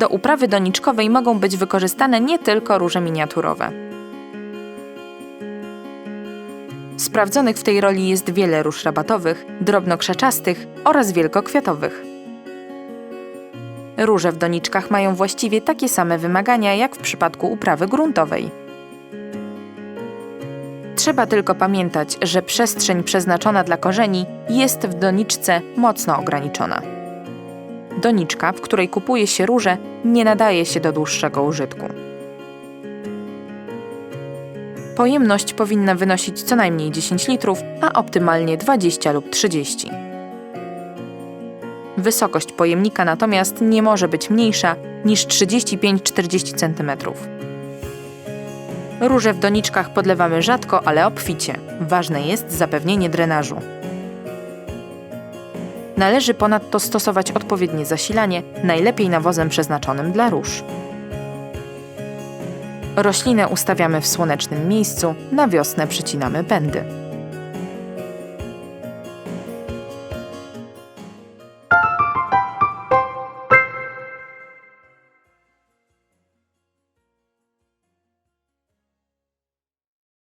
Do uprawy doniczkowej mogą być wykorzystane nie tylko róże miniaturowe. Sprawdzonych w tej roli jest wiele róż rabatowych, drobnokrzaczastych oraz wielkokwiatowych. Róże w doniczkach mają właściwie takie same wymagania jak w przypadku uprawy gruntowej. Trzeba tylko pamiętać, że przestrzeń przeznaczona dla korzeni jest w doniczce mocno ograniczona. Doniczka, w której kupuje się róże, nie nadaje się do dłuższego użytku. Pojemność powinna wynosić co najmniej 10 litrów, a optymalnie 20 lub 30. Wysokość pojemnika natomiast nie może być mniejsza niż 35-40 cm. Róże w doniczkach podlewamy rzadko, ale obficie. Ważne jest zapewnienie drenażu. Należy ponadto stosować odpowiednie zasilanie, najlepiej nawozem przeznaczonym dla róż. Roślinę ustawiamy w słonecznym miejscu, na wiosnę przycinamy pędy.